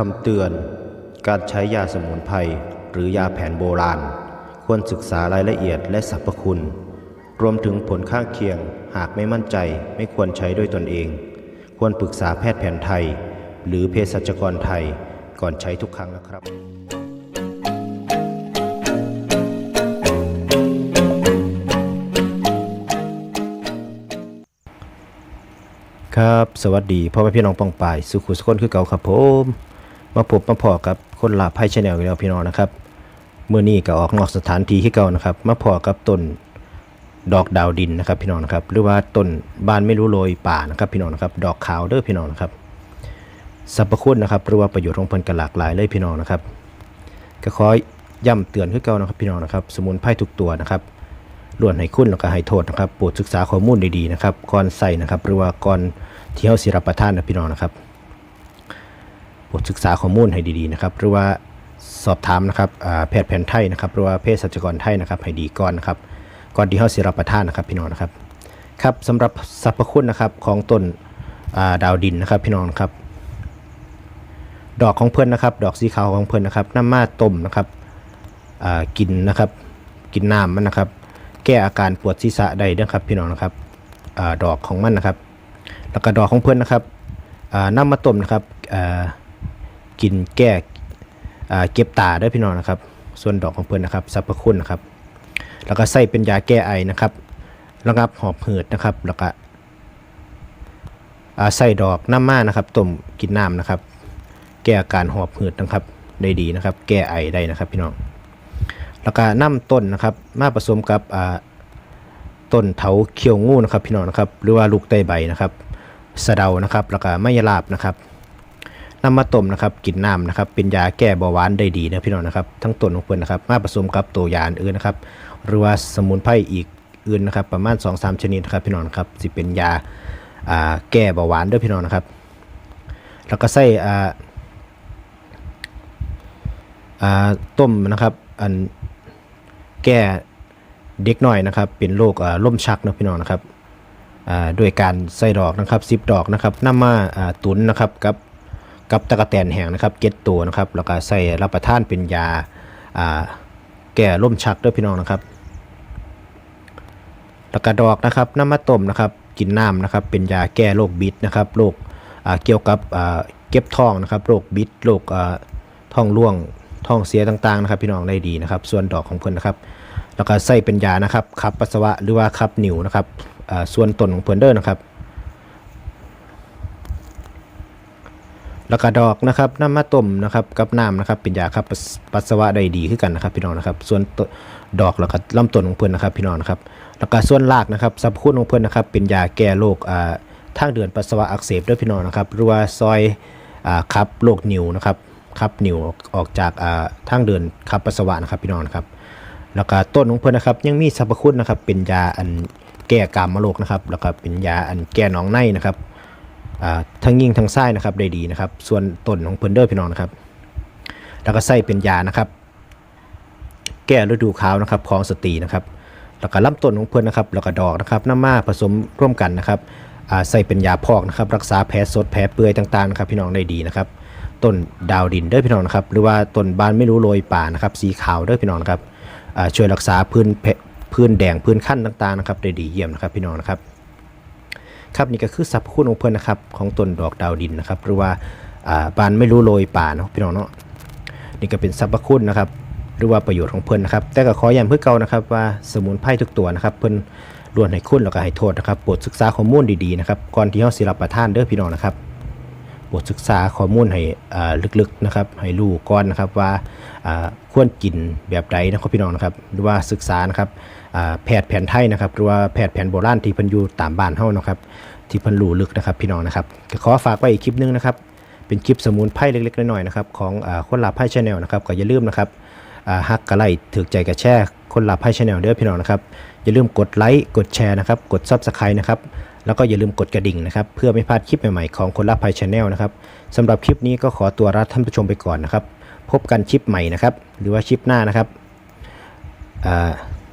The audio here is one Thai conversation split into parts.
คำเตือน การใช้ยาสมุนไพรหรือยาแผนโบราณ ควรศึกษารายละเอียดและสรรพคุณ รวมถึงผลข้างเคียงหากไม่มั่นใจไม่ควรใช้ด้วยตนเอง ควรปรึกษาแพทย์แผนไทย หรือเภสัชกรไทยก่อนใช้ทุกครั้งนะครับครับ สวัสดีพ่อแม่พี่น้องปองปาย สุขุสคนคือเก่าครับผม มาพบมาพอกับคนลาไพ่ชาแนลอีกแล้วพี่น้องนะครับเมื่อนี้ก็ออกนอกสถานที่ที่เก่านะครับ มาพอกับต้นดอกดาวดินนะครับพี่น้องนะครับ หรือว่าต้นบานไม่รู้โรยป่านะครับพี่น้องนะครับ ดอกขาวเด้อพี่น้องนะครับสรรพคุณนะครับหรือว่าประโยชน์ของเพิ่นก็หลากหลายเลยพี่น้องนะครับ ก็ขอย้ำเตือนคือเก่านะครับพี่น้องนะครับ สมุนไพรทุกตัวนะครับล้วนให้คุณแล้วก็ให้โทษนะครับโปรดศึกษาข้อมูลดีๆนะครับก่อนใส่นะครับหรือว่าก่อนที่เฮาสิรับประทานนะพี่น้องนะครับ โปรดศึกษาข้อมูลให้ดีๆนะครับ หรือว่าสอบถามนะครับแพทย์แผนไทยนะครับหรือว่าเภสัชกรไทยนะครับให้ดีก่อนนะครับก่อนที่เฮาสิรับประทานนะครับพี่น้องนะครับครับสำหรับสรรพคุณนะครับของต้นาดาวดินนะครับพี่น้องครับ ดอกของเพื่อนนะครับ ดอกสีขาวของเพื่อนนะครับน้ำมาต้มนะครับกินนะครับ กินน้ำมันนะครับ แก้อาการปวดศีรษะได้เด้อครับ พี่น้องนะครับอดอกของมันนะครับ แล้วก็ดอกของเพื่อนนะครับน้ำมาต้มนะครับ กินแก้เก็บตาเด้พี่น้องนะครับ ส่วนดอกของเพื่อนนะครับสรรพคุณนะครับ แล้วก็ใส่เป็นยาแก้ไอนะครับระงับหอบหืดนะครับ แล้วก็ใส่ดอกน้ำมานะครับต้มกินน้ำนะครับ แก้อาการหอบหืดนะครับได้ดีนะครับ แก้ไอได้นะครับพี่น้อง แล้วก็น้ำต้นนะครับ มาผสมกับต้นเถาเขียวงูนะครับ พี่น้องนะครับ หรือว่าลูกไตใบนะครับสะเดานะครับ แล้วก็มะยราบนะครับ นำมาต้มนะครับกินน้ำนะครับ เป็นยาแก้เบาหวานได้ดีนะพี่น้องนะครับ ทั้งต้นของเพื่อนนะครับ มาผสมกับตัวยาอื่นนะครับ หรือว่าสมุนไพรอีกอื่นนะครับ ประมาณ 2-3 ชนิดนะครับพี่น้องครับสิเป็นยาแก้เบาหวานด้วยพี่น้องนะครับ แล้วก็ใส่ต้มนะครับอันแก้เด็กหน่อยนะครับ เป็นโรคล่มชักนะพี่น้องนะครับด้วยการใส่ดอกนะครับสิบดอกนะครับนำมาอ่าตุนนะครับกับ กับตะกะแตนแห้งนะครับเก็ดตัวนะครับแล้วก็ใส่รับประทานเป็นยาอ่าแก้ล่มชักด้วยพี่น้องนะครับแล้วก็ดอกนะครับน้ำมาต้มนะครับกินน้ำนะครับเป็นยาแก้โรคบิดนะครับโรคอ่าเกี่ยวกับอ่าเก็บท้องนะครับโรคบิดโรคอ่าท้องร่วงท้องเสียต่างๆนะครับพี่น้องได้ดีนะครับ ส่วนดอกของเพิ่นนะครับ แล้วก็ใส่เป็นยานะครับขับปัสสาวะหรือว่าขับนิ่วนะครับส่วนต้นของเพิ่นเด้อนะครับ แล้วก็ดอกนะครับน้ำมาต้มนะครับกับน้ำนะครับเป็นยาขับปัสสาวะได้ดีขึ้นกันนะครับ พี่น้องนะครับ ส่วนดอกแล้วก็ลำต้นของเพิ่อนนะครับ พี่น้องนะครับ แล้วก็ส่วนรากนะครับสรรพคุณของเพิ่อนนะครับ เป็นยาแก้โรคอ่าทางเดินปัสสาวะอักเสบด้วยพี่น้องนะครับหรือว่าซอยอ่าขับโรคนิวนะครับขับนิวออกจากอ่าทางเดินขับปัสสาวะนะครับ พี่น้องครับ แล้วก็ต้นของเพิ่อนนะครับยังมีสรรพคุณนะครับเป็นยาอันแก้กามโรคนะครับ แล้วก็เป็นยาอันแก้หนองในนะครับ ทั้งยิ่งทั้งไส้นะครับได้ดีนะครับ ส่วนต้นของเพิ่นเด้อพี่น้องนะครับ แล้วก็ใส่เป็นยานะครับ แก้ฤดูขาวนะครับของสตรีนะครับ แล้วก็ลำต้นของเพิ่นนะครับ แล้วก็ดอกนะครับน้ำมาผสมร่วมกันนะครับใส่เป็นยาพอกนะครับ รักษาแผลสดแผลเปื่อยต่างๆนะครับพี่น้องได้ดีนะครับต้นดาวดินเด้อพี่น้องนะครับ หรือว่าต้นบานไม่รู้โรยป่านะครับ สีขาวเด้อพี่น้องนะครับช่วยรักษาพื้นพื้นแดงพื้นขั้นต่างๆนะครับได้ดีเยี่ยมนะครับพี่น้องนะครับ ครับนี่ก็คือสรรพคุณของเพื่อนนะครับของต้นดอกดาวดินนะครับหรือว่าอ่าบานไม่รู้โรยป่าเนาะพี่น้องเนาะนี่ก็เป็นสรรพคุณนะครับหรือว่าประโยชน์ของเพื่อนนะครับ แต่ก็ขอย้ำเพื่อเก่านะครับว่าสมุนไพรทุกตัวนะครับ เพื่อนล้วนให้คุณแล้วก็ให้โทษนะครับโปรดศึกษาข้อมูลดีๆนะครับก่อนที่เราสิรับประทานเด้อพี่น้องนะครับ บทศึกษาข้อมูลให้ลึกๆนะครับให้รู้ก่อนนะครับว่าควรกินแบบใดนะครับพี่น้องนะครับหรือว่าศึกษานะครับแพทย์แผนไทยนะครับหรือว่าแพทย์แผนโบราณที่พิ่นอยู่ตามบ้านเฮานะครับที่พิ่นรู้ลึกนะครับพี่น้องนะครับขอฝากไว้อีกคลิปหนึงนะครับเป็นคลิปสมุนไพรเล็กๆน้อยๆนะครับของคนลาไพ่ชาแนลนะครับก็อย่าลืมนะครับฮักกระไลถือใจกระแชร์คนลาไพ่ชาแนลเด้อพี่น้องนะครับอย่าลืมกดไลค์กดแชร์นะครับกดซับสไครต์นะครับ แล้วก็อย่าลืมกดกระดิ่งนะครับเพื่อไม่พลาดคลิปใหม่ๆของคนรับภัยชาแนลนะครับสำหรับคลิปนี้ก็ขอตัวลาท่านผู้ชมไปก่อนนะครับ พบกันคลิปใหม่นะครับ หรือว่าคลิปหน้านะครับ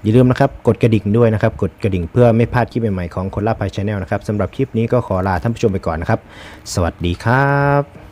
อย่าลืมนะครับกดกระดิ่งด้วยนะครับ กดกระดิ่งเพื่อไม่พลาดคลิปใหม่ๆของคนรับภัยชาแนลนะครับสำหรับคลิปนี้ก็ขอลาท่านผู้ชมไปก่อนนะครับ สวัสดีครับ